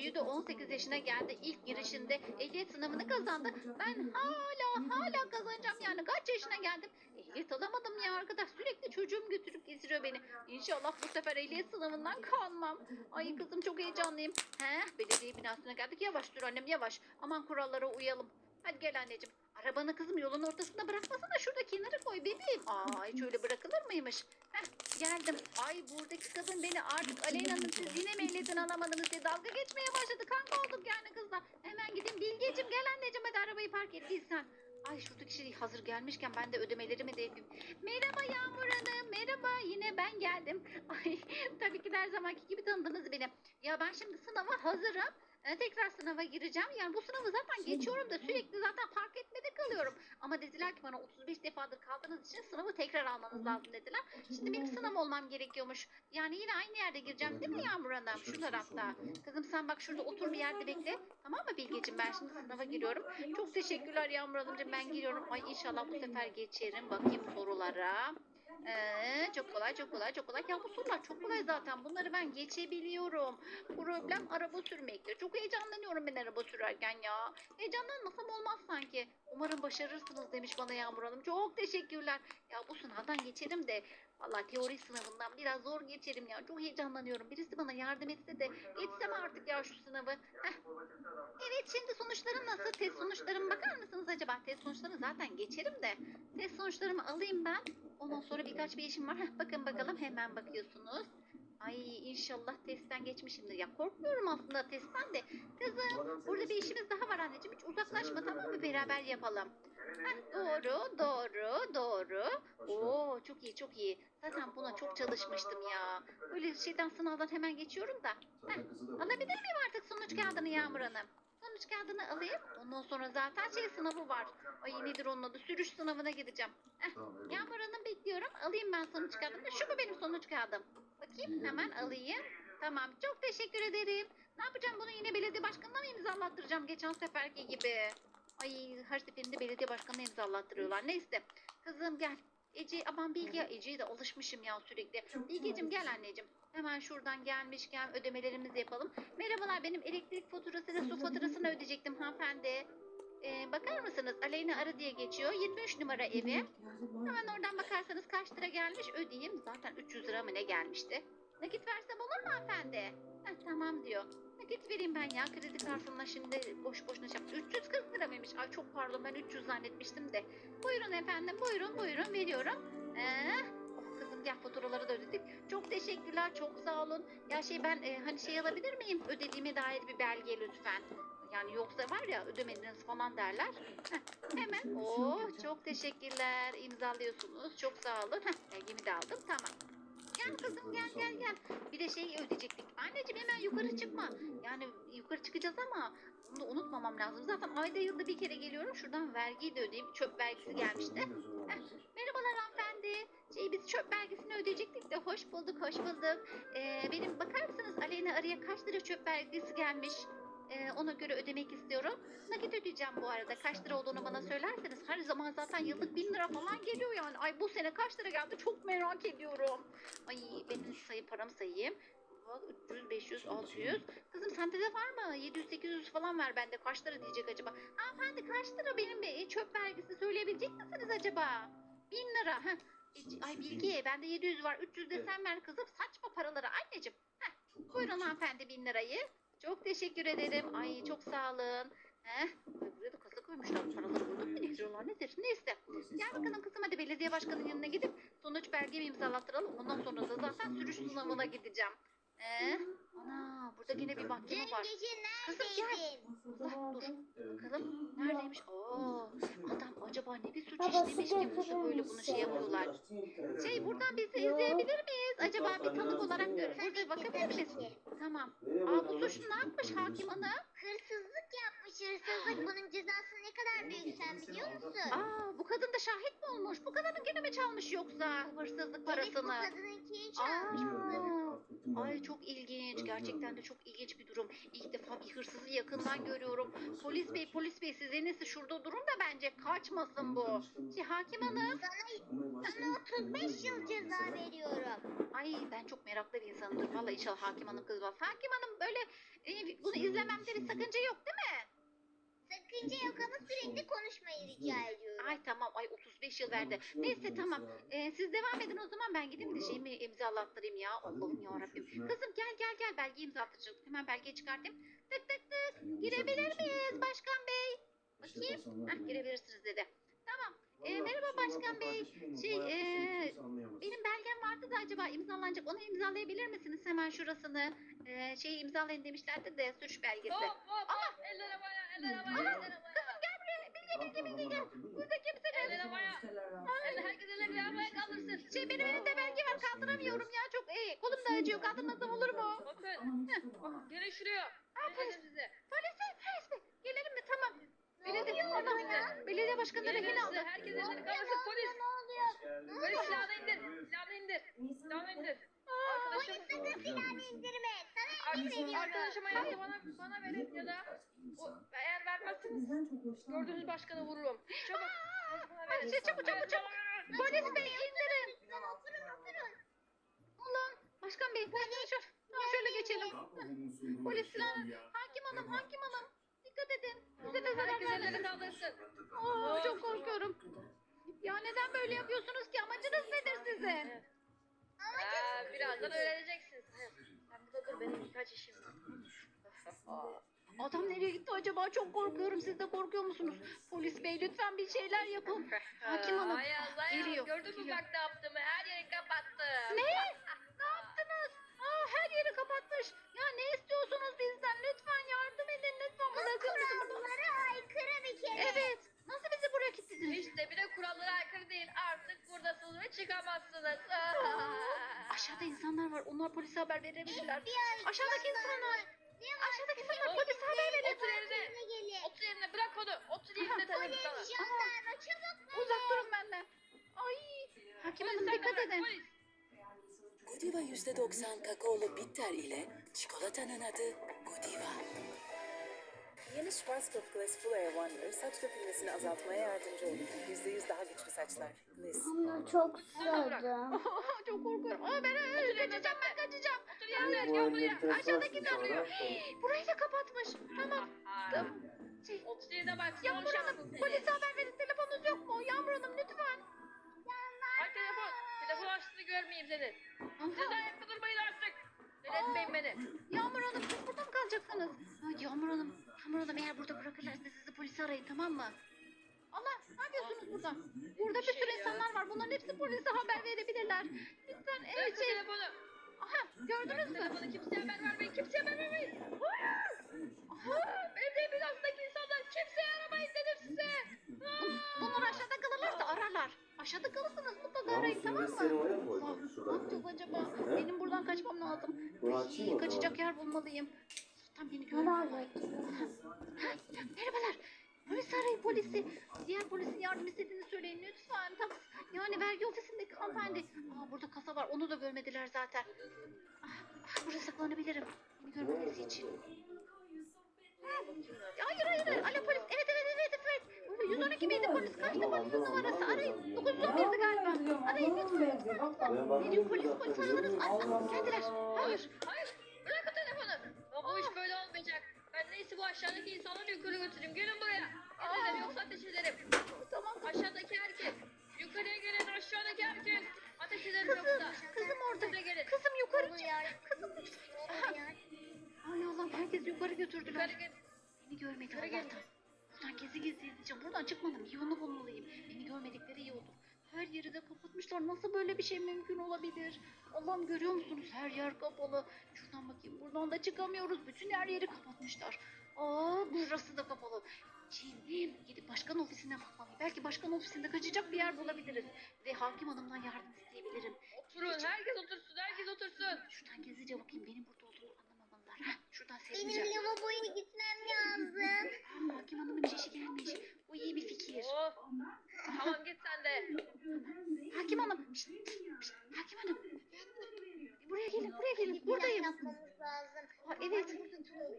büyüdü 18 yaşına geldi ilk girişinde ehliyet sınavını kazandı. Ben hala hala kazanacağım yani kaç yaşına geldim. Ehliyet alamadım ya arkadaş sürekli çocuğum götürüp getiriyor beni. İnşallah bu sefer ehliyet sınavından kalmam. Ay kızım çok heyecanlıyım. He belediye binasına geldik yavaş dur annem yavaş. Aman kurallara uyalım. Hadi gel anneciğim. Arabanı kızım yolun ortasında bırakmasana şurada kenara koy bebeğim. Aa hiç öyle bırakılır mıymış? Heh geldim. Ay buradaki kadın beni artık Aleyna'nın siz yine mi ehliyetin alamadınız diye dalga geçmeye başladı. Kanka olduk yani kızla. Hemen gidin Bilgeciğim gel anneciğim hadi arabayı park ettiysen. Ay şuradaki şey hazır gelmişken ben de ödemelerimi de yapayım. Merhaba Yağmur Hanım. Merhaba yine ben geldim. Ay tabii ki her zamanki gibi tanıdınız beni. Ya ben şimdi sınava hazırım. Ee, tekrar sınava gireceğim. Yani bu sınavı zaten geçiyorum da sürekli zaten park etmede kalıyorum. Ama dediler ki bana 35 defadır kaldığınız için sınavı tekrar almanız lazım dediler. Şimdi benim sınav olmam gerekiyormuş. Yani yine aynı yerde gireceğim değil mi Yağmur Hanım? Şu tarafta. Kızım sen bak şurada otur bir yerde bekle. Tamam mı Bilgeciğim? Ben şimdi sınava giriyorum. Çok teşekkürler Yağmur Hanımcığım. Ben giriyorum. Ay inşallah bu sefer geçerim. Bakayım sorulara. Ee, çok kolay çok kolay çok kolay. Ya bu sorular çok kolay zaten. Bunları ben geçebiliyorum. Problem araba sürmektir. Çok heyecanlanıyorum ben araba sürerken ya. Heyecanlanmasam olmaz sanki. Umarım başarırsınız demiş bana Yağmur Hanım. Çok teşekkürler. Ya bu sınavdan geçerim de Valla teori sınavından biraz zor geçerim ya. Çok heyecanlanıyorum. Birisi bana yardım etse de geçsem artık ya şu sınavı. Heh. Evet şimdi sonuçlarım nasıl? Test sonuçlarıma bakar mısınız acaba? Test sonuçlarını zaten geçerim de. Test sonuçlarımı alayım ben. Ondan sonra birkaç bir işim var. Heh, bakın bakalım hemen bakıyorsunuz. Ay inşallah testten geçmişimdir. Ya korkmuyorum aslında testten de. Kızım burada bir işimiz daha var anneciğim. Hiç uzaklaşma tamam mı? Beraber yapalım. Heh, doğru, doğru, doğru. Oo çok iyi, çok iyi. Zaten buna çok çalışmıştım ya. Böyle şeyden sınavdan hemen geçiyorum da. Heh, alabilir miyim artık sonuç kağıdını Yağmur Hanım? Sonuç kağıdını alayım. Ondan sonra zaten şey sınavı var. Ay nedir onun adı? Sürüş sınavına gideceğim. Heh, Yağmur Hanım bekliyorum. Alayım ben sonuç kağıdını. Şu mu benim sonuç kağıdım? Bakayım hemen alayım. Tamam çok teşekkür ederim. Ne yapacağım bunu yine belediye başkanına mı imzalattıracağım geçen seferki gibi? Ay her seferinde belediye başkanına imzalattırıyorlar. Neyse kızım gel. Ece aman Bilge Ece'ye de alışmışım ya sürekli. Bilgeciğim gel anneciğim. Hemen şuradan gelmişken ödemelerimizi yapalım. Merhabalar benim elektrik faturası ve su faturasını ödeyecektim hanımefendi. Ee, bakar mısınız? Aleyna Arı diye geçiyor. 23 numara evi. Hemen oradan bakarsanız kaç lira gelmiş ödeyeyim. Zaten 300 lira mı ne gelmişti? Nakit versem olur mu hanımefendi? Heh, tamam diyor. Nakit vereyim ben ya kredi kartımla şimdi boş boşuna şey yaptım. 340 lira mıymış? Ay çok pardon ben 300 zannetmiştim de. Buyurun efendim buyurun buyurun veriyorum. Ee, kızım gel faturaları da ödedik. Çok teşekkürler çok sağ olun. Ya şey ben e, hani şey alabilir miyim? Ödediğime dair bir belge lütfen. Yani yoksa var ya ödemediniz falan derler. Heh, hemen. Oh çok teşekkürler. İmzalıyorsunuz. Çok sağ olun. Heh, de aldım. Tamam. Gel kızım gel gel gel. Bir de şey ödeyecektik. Anneciğim hemen yukarı çıkma. Yani yukarı çıkacağız ama bunu unutmamam lazım. Zaten ayda yılda bir kere geliyorum. Şuradan vergiyi de ödeyeyim. Çöp vergisi gelmişti. Merhabalar hanımefendi. Şey biz çöp vergisini ödeyecektik de hoş bulduk hoş bulduk. Ee, benim bakar mısınız Aleyna araya kaç lira çöp vergisi gelmiş? Ee, ona göre ödemek istiyorum. Nakit ödeyeceğim bu arada. Kaç lira olduğunu bana söylerseniz. Her zaman zaten yıllık bin lira falan geliyor yani. Ay bu sene kaç lira geldi çok merak ediyorum. Ay benim sayı paramı sayayım. Bak 300, 500, 600. Kızım sende de var mı? 700, 800 falan ver bende. Kaç lira diyecek acaba? Hanımefendi kaç lira benim bir çöp vergisi söyleyebilecek misiniz acaba? Bin lira. Heh. E, Ay Bilge bende 700 var. 300 de sen ver kızım. Saçma paraları anneciğim. Heh. Buyurun hanımefendi bin lirayı. Çok teşekkür ederim. Ay çok sağ olun. Heh. Ay, buraya da kasa koymuşlar. Paraları mu? Ne diyorlar nedir? Neyse. Gel bakalım kızım hadi belediye başkanının yanına gidip sonuç belgemi imzalattıralım. Ondan sonra da zaten sürüş sınavına gideceğim. Ee, ana burada yine bir mahkeme var. Kızım gel. Allah dur. Bakalım neredeymiş? Aa, adam acaba ne bir suç işlemiş ki burada böyle bunu şey yapıyorlar. Şey buradan bizi izleyebilir miyiz? Acaba bir tanık olarak gör. Burada bakabilir? Tamam. Aa bu suç ne yapmış hakim hanım? Hırsızlık yapmış hırsızlık. Bunun cezası ne kadar büyük sen biliyor musun? Aa bu kadın da şahit mi olmuş? Bu kadının gene mi çalmış yoksa hırsızlık Evet bu parasını? kadınınkini çalmış. Aa, ay çok ilginç. Gerçekten de çok ilginç bir durum. İlk defa yakından görüyorum. Polis bey, polis bey siz en iyisi şurada durun da bence kaçmasın bu. Şey, hakim hanım. Sana 35 yıl ceza veriyorum. Ay ben çok meraklı bir insanımdır. Vallahi inşallah hakim hanım kızmaz. Hakim hanım böyle e, bunu izle izlememde bir sakınca yok değil mi? Sakınca yok ama sürekli konuşmayı rica ediyorum. Ay tamam ay 35 yıl verdi. Neyse tamam. Ee, siz devam edin o zaman ben gideyim de şeyimi imzalattırayım ya. Allah'ım yarabbim. Kızım gel gel gel belge imzalattıracağım. Hemen belgeyi çıkartayım. Tık tık tık. Girebilir miyiz başkan bey? Bakayım. Hah girebilirsiniz dedi. Tamam. Ee, merhaba başkan bey. Şey, ee, Benim belgem vardı da acaba imzalanacak. Onu imzalayabilir misiniz hemen şurasını? Ee, şeyi imzalayın demişlerdi de sürüş belgesi. Hop hop hop. Eller havaya, eller havaya, eller havaya. Kızım gel buraya. Bilge bilge gel. Burada kimse Eller havaya. Eller herkes elleri havaya kaldırsın. Şey benim elimde belge var kaldıramıyorum ya çok iyi. Kolum da acıyor kaldırmasam olur mu? Bakın. Gelin polis. Polis polis bey. Gelelim mi tamam. Belediye, adam, ya? belediye başkanı Gelin rehin aldı. Herkes elleri kaldırsın. Polis. Ne oluyor? Polis silahını indir. Silahını indir. Silahını indir. Arkadaşım. Sakın silahını indirme. Sana emir Arkadaşım, veriyorum. arkadaşım ayağını bana, bana verin ya da o, eğer vermezseniz gördüğünüz başkanı vururum. Çabuk. Verin. şey, çabuk çabuk çabuk. Polis bey indirin. Oturun oturun. Ulan başkan bey ben şöyle, tamam, şöyle geçelim. Polis silahını. Hakim hanım hakim hanım. Dikkat edin. Bize de zarar vermesin. Oo, çok korkuyorum. Ya neden böyle yapıyorsunuz ki? Amacınız nedir size? Aa, birazdan öğreneceksiniz. Sen burada dur benim birkaç işim var. Adam nereye gitti acaba? Çok korkuyorum. Siz de korkuyor musunuz? Polis bey lütfen bir şeyler yapın. Hakim hanım. Ayaz ayaz. Geliyor, Gördün mü geliyor. bak ne yaptığımı? Her yeri kapattım. Var. Onlar polise haber verebilirler. FBI Aşağıdaki insanlar. Aşağıdaki insanlar polise haber verin. Otur yerine. gelin. Otur yerine bırak onu. Otur yerine dedim sana. jandarma çabuk. Uzak durun benden. Ay. Hakim hanım dikkat edin. Godiva %90 kakaolu bitter ile çikolatanın adı Godiva. Yeni Schwarzkopf Glass Full Air Wonder saç dökülmesini azaltmaya yardımcı olur. %100 daha güçlü saçlar. Bliss. Ama çok Sardım. Çok korkuyorum. Aa, ben ben kaçacağım ben kaçacağım. Otur yerine. Gel buraya. Aşağıdaki sanıyor. Burayı da kapatmış. Tamam. Tamam. Şey, yerine bak. Yağmur Hanım polise haber verin. Telefonunuz yok mu? Yağmur Hanım lütfen. Ay telefon. Telefon açtığını görmeyeyim senin. Siz ayakta durmayın artık. Delirtmeyin beni. Yağmur Hanım siz burada mı kalacaksınız? Yağmur Hanım. Yağmur Hanım eğer burada bırakırlarsa sizi polise arayın tamam mı? Allah ne yapıyorsunuz burada? Burada bir sürü insanlar var. Bunların hepsi polise haber verebilirler. Lütfen evet şey. telefonu. Aha gördünüz mü? Telefonu kimseye haber vermeyin. Kimseye haber vermeyin. Aha. Belediye binasındaki insanlar kimseye aramayın dedim size. Bunlar aşağıda kalırlarsa ararlar. Aşağıda kalırsınız mutlaka arayın tamam mı? Allah, ne yapacağız acaba? Benim buradan kaçmam lazım. Kaçacak yer bulmalıyım. Tam beni görmüyorlar. Ha, Merhabalar. Polis arayın polisi. Diğer polisin yardım istediğini söyleyin lütfen. Tam, yani vergi ofisindeki hanımefendi. Aa, burada kasa var onu da görmediler zaten. Ah, ah, burada saklanabilirim. Beni görmemesi için. Hayır hayır hayır. Alo polis. Evet evet evet evet. Burada 112 miydi polis? Kaçtı polisin numarası? Arayın. 911'di galiba. Arayın lütfen. lütfen. Diyor polis? Polis aradınız. Aradınız. Geldiler. Hayır. Hayır. Götüreyim. Gelin buraya. Gelin yoksa ateş ederim. Tamam. Aşağıdaki herkes. Yukarıya gelin aşağıdaki herkes. Ateş ederim Kızım. yoksa. Kızım orada. Yukarı gelin. Kızım yukarı çık. Kızım. Ay Allah'ım herkes yukarı götürdüler. Yukarı gelin. Beni görmedi Yukarı. Allah'tan. Buradan gezi gezi gideceğim. Buradan çıkmadım. Yolunu bulmalıyım. Beni görmedikleri iyi olur. Her yeri de kapatmışlar. Nasıl böyle bir şey mümkün olabilir? Allah'ım görüyor musunuz? Her yer kapalı. Şuradan bakayım. Buradan da çıkamıyoruz. Bütün her yeri kapatmışlar. Aa burası da kapalı. Şimdi gidip başkan ofisine bakmalıyım. Belki başkan ofisinde kaçacak bir yer bulabiliriz. Ve hakim hanımdan yardım isteyebilirim. Oturun. Herkes otursun. Herkes otursun. Şuradan gizlice bakayım. Benim burada olduğumu anlamamalılar. Heh, şuradan Benim seyredeceğim. lavaboya gitmem lazım. Aa, hakim hanımın çişi gelmiş. Bu iyi bir fikir. Oh. Tamam git sen de. Hakim hanım. Şşt, şşt, hakim hanım. Buraya gelin, buraya gelin. Buradayım. Yapmamız lazım. Aa, evet.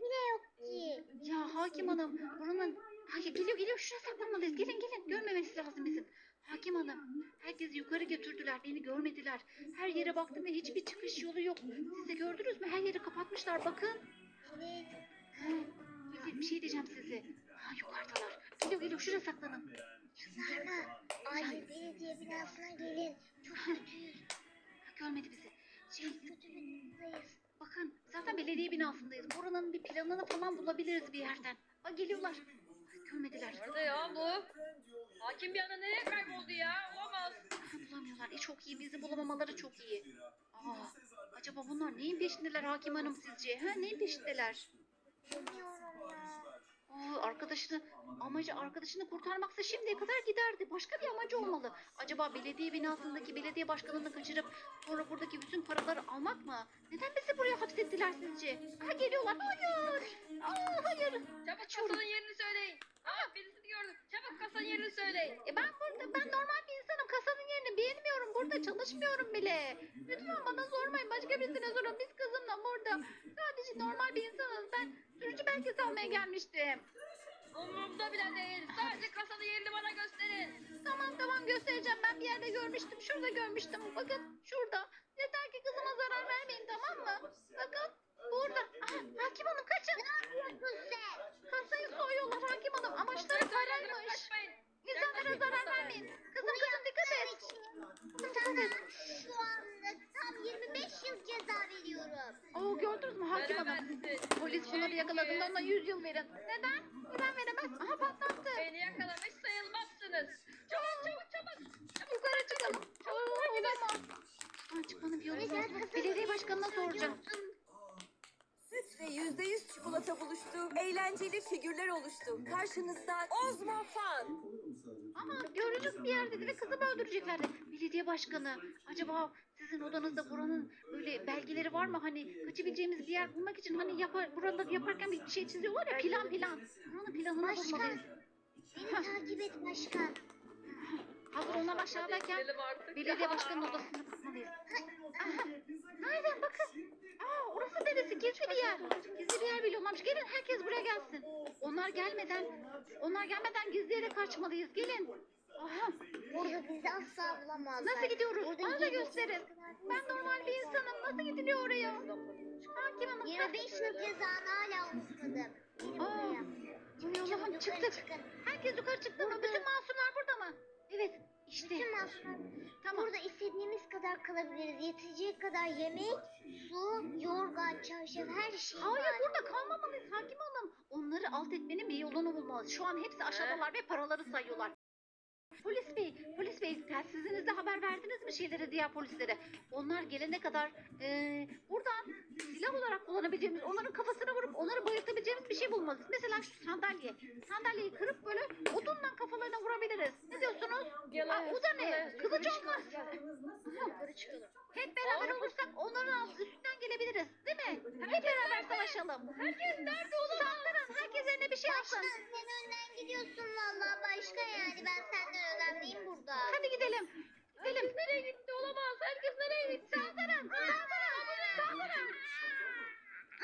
Bile yok ki. Ya hakim hanım. Buranın... Hayır, geliyor geliyor. Şuraya saklanmalıyız. Gelin gelin. Görmemesi lazım bizim. Hakim hanım. Herkesi yukarı götürdüler. Beni görmediler. Her yere baktım ve hiçbir çıkış yolu yok. Siz de gördünüz mü? Her yeri kapatmışlar. Bakın. Evet. Bir, bir şey diyeceğim size. Ha yukarıdalar. Geliyor geliyor şuraya saklanın. Kızlarına acil belediye binasına gelin. Çok kötüyüz. Görmedi bizi. Şey Çok kötü bir durumdayız. bakın zaten belediye binasındayız. Buranın bir planını falan bulabiliriz bir yerden. Ha geliyorlar. Görmediler. Nerede ya bu? Hakim bir anda nereye kayboldu ya? Olamaz. Bulamıyorlar. E çok iyi. Bizi bulamamaları çok iyi. Aa, acaba bunlar neyin peşindeler Hakim Hanım sizce? Ha neyin peşindeler? Bilmiyorum ya. Arkadaşını amacı arkadaşını kurtarmaksa şimdiye kadar giderdi. Başka bir amacı olmalı. Acaba belediye binasındaki belediye başkanını kaçırıp sonra buradaki bütün paraları almak mı? Neden bizi buraya hapsettiler sizce? Ha geliyorlar. Hayır. Aa, hayır. Çabuk kasanın yerini söyleyin. Aa birisini gördüm. Çabuk kasanın yerini söyleyin. E ben burada ben normal bir insanım. Kasanın yerini bilmiyorum. Burada çalışmıyorum bile. Lütfen bana sormayın. Başka birisine sorun. Biz kızımla burada. Sadece normal bir insanız. Ben sürücü almaya gelmiştim. Umurumda bile değil. Sadece kasanın yerini bana gösterin. Tamam tamam göstereceğim. Ben bir yerde görmüştüm. Şurada görmüştüm. Bakın şurada. Yeter ki kızıma zarar vermeyin tamam mı? Bakın burada. Aha, hakim hanım kaçın. Ne yapıyorsun sen? Kasayı soyuyorlar hakim hanım. Amaçları. Kaçmayın. İnsanlara zarar vermeyin. Kızım kızım dikkat et. Sana şu anda tam 25 yıl ceza veriyorum. Oo gördünüz mü hakim hanım? Polis bunları yakaladığında ona 100 yıl verin. Neden? Neden veremez? Aha patlattı. Beni yakalamış sayılmazsınız. Çabuk çabuk çabuk. Yukarı çıkalım. Oo, olamaz. Buradan çıkmanın bir yolu lazım. Belediye başkanına soracağım. Süt ve yüzde yüz çikolata buluştu. Eğlenceli figürler oluştu. Karşınızda Ozma Fan. Ama görücük bir yerdeydi ve kızımı öldüreceklerdi. Belediye başkanı. Acaba sizin odanızda buranın böyle belgeleri var mı? Hani kaçabileceğimiz bir yer bulmak için hani yapar, burada yaparken bir şey çiziyorlar ya plan plan. Buranın planını Başkan. bulmalıyız. Beni takip et başkan. Hazır onlar aşağıdayken belediye başkanının odasına bakmalıyız. Aha. Nereden bakın. Aa, orası neresi? Gizli bir yer. Gizli bir yer biliyorlarmış. Gelin herkes buraya gelsin. Onlar gelmeden, onlar gelmeden gizli yere kaçmalıyız. Gelin. Aha. Burada bizi asla bulamazlar. Nasıl gidiyoruz? Burada Bana da gösterin. Ben normal bir insanım. Nasıl gidiliyor oraya? Hakim hanım. 25 yıl cezanı hala unutmadım. Aa, Çabuk çıktık. çıkın. Herkes yukarı çıktı mı? Bütün masumlar burada mı? Evet. İşte. Bütün masumlar Tamam. Burada istediğimiz kadar kalabiliriz. Yetecek kadar yemek, su, yorgan, çarşaf her şey Hayır var. burada kalmamalıyız hakim hanım. Onları alt etmenin bir yolunu bulmalıyız. Şu an hepsi aşağıdalar ve paraları sayıyorlar. Polis bey, polis bey telsizinizde haber verdiniz mi şeylere diğer polislere? Onlar gelene kadar eee, buradan silah olarak kullanabileceğimiz, onların kafasına vurup onları bayıltabileceğimiz bir şey bulmalıyız. Mesela şu sandalye. Sandalyeyi kırıp böyle odunla kafalarına vurabiliriz. Ne diyorsunuz? Aa, o da ne? Kılıç olmaz. Yukarı çıkalım. Hep beraber olursak onların üstünden gelebiliriz. Değil mi? Hep beraber savaşalım. Herkes nerede olur? Saldırın. Herkes eline bir şey Başkan alsın. sen önden gidiyorsun vallahi başkan yani ben senden önemliyim burada. Hadi gidelim. Gidelim. Nereye gitti olamaz. Herkes nereye gitti? Saldırın. Saldırın. Saldırın.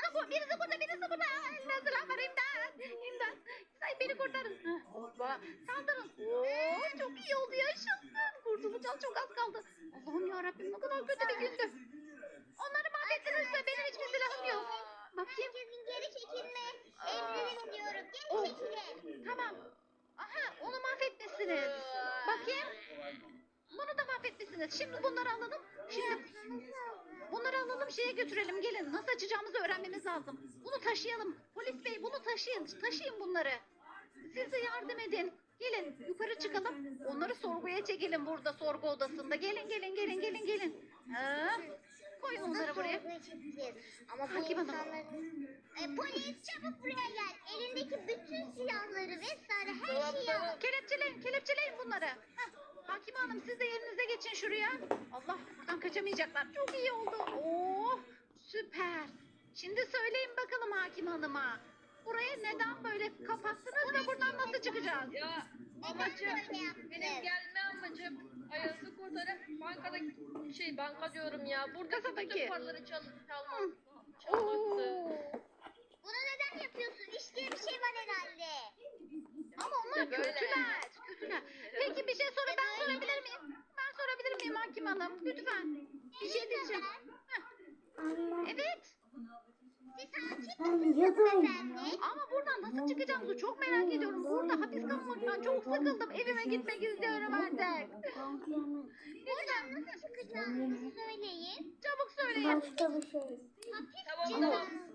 Ha, bu, birisi burada, birisi burada. Silah var. İmdat. İmdat. Say beni kurtarın. Hoppa. Saldırın. Oo, çok iyi oldu. Yaşasın. Kurtulacağız. Çok az kaldı. Allah'ım yarabbim ne kadar kötü bir gündü. Onları mahvettinizse benim hiçbir silahım yok. Bakayım. Herkesin geri çekilme emrini diyorum. Oh. Geri çekilin. Tamam. Aha onu mahvetmişsiniz. Bakayım. Bunu da mahvetmişsiniz. Şimdi bunları alalım. Şimdi alalım şeye götürelim. Gelin nasıl açacağımızı öğrenmemiz lazım. Bunu taşıyalım. Polis bey bunu taşıyın. Taşıyın bunları. Siz de yardım edin. Gelin yukarı çıkalım. Onları sorguya çekelim burada sorgu odasında. Gelin gelin gelin gelin gelin. Ha? Koyun onları buraya. Ama bu Hakim Hanım. E, polis çabuk buraya gel. Elindeki bütün silahları vesaire her şeyi al. Kelepçeleyin, kelepçeleyin bunları. Heh, Hakim Hanım siz de yerinize geçin şuraya. Allah buradan kaçamayacaklar. Çok iyi oldu. Oo, süper. Şimdi söyleyin bakalım Hakim Hanım'a. Burayı neden böyle kapattınız ve buradan nasıl çıkacağız? Ya amacım benim gelme amacım Ayaz'ı kurtarıp bankadaki şey banka diyorum ya buradaki Kasadaki. bütün paraları çal çalmak. Oo. Bunu neden yapıyorsun? İşte bir şey var herhalde. Ama onlar kötüler. Peki bir şey sonra ben sorabilir miyim? Ben sorabilir miyim Hakim Hanım? Lütfen. Bir şey diyeceğim. Evet. Siz hakim efendim. Ama buradan nasıl çıkacağımızı çok merak ediyorum. Burada hapis kalmaktan çok sıkıldım. Evime gitmek istiyorum artık. Buradan nasıl çıkacağımızı söyleyin. Çabuk söyleyin. Tamam tamam.